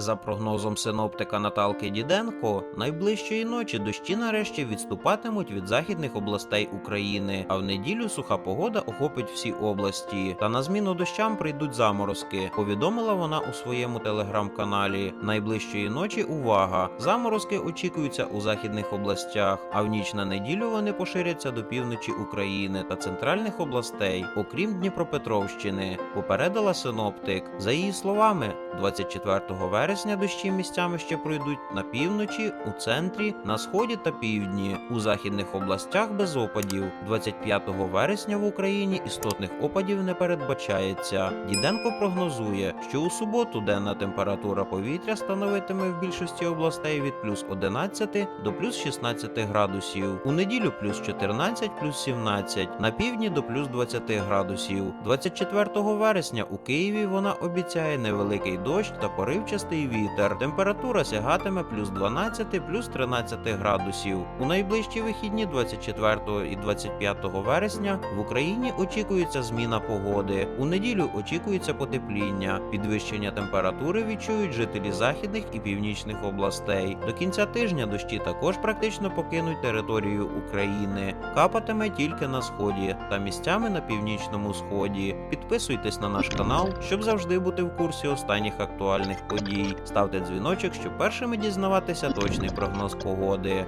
За прогнозом синоптика Наталки Діденко, найближчої ночі дощі нарешті відступатимуть від західних областей України, а в неділю суха погода охопить всі області. Та на зміну дощам прийдуть заморозки. Повідомила вона у своєму телеграм-каналі. Найближчої ночі увага! Заморозки очікуються у західних областях, а в ніч на неділю вони поширяться до півночі України та центральних областей, окрім Дніпропетровщини. Попередила синоптик. За її словами, 24 вересня дощі місцями ще пройдуть на півночі, у центрі, на сході та півдні. У західних областях без опадів. 25 вересня в Україні істотних опадів не передбачається. Діденко прогнозує, що у суботу денна температура повітря становитиме в більшості областей від плюс 11 до плюс 16 градусів. У неділю плюс 14, плюс 17, на півдні до плюс 20 градусів. 24 вересня у Києві вона обіцяє невеликий дощ та поривчастий вітер. Температура сягатиме плюс 12, плюс 13 градусів. У найближчі вихідні 24 і 25 вересня в Україні очікується зміна погоди. У неділю очікується потепління. Підвищення температури відчують жителі західних і північних областей. До кінця тижня дощі також практично покинуть територію України. Капатиме тільки на сході та місцями на північному сході. Підписуйтесь на наш канал, щоб завжди бути в курсі останніх актуальних подій. Ставте дзвіночок, щоб першими дізнаватися точний прогноз погоди.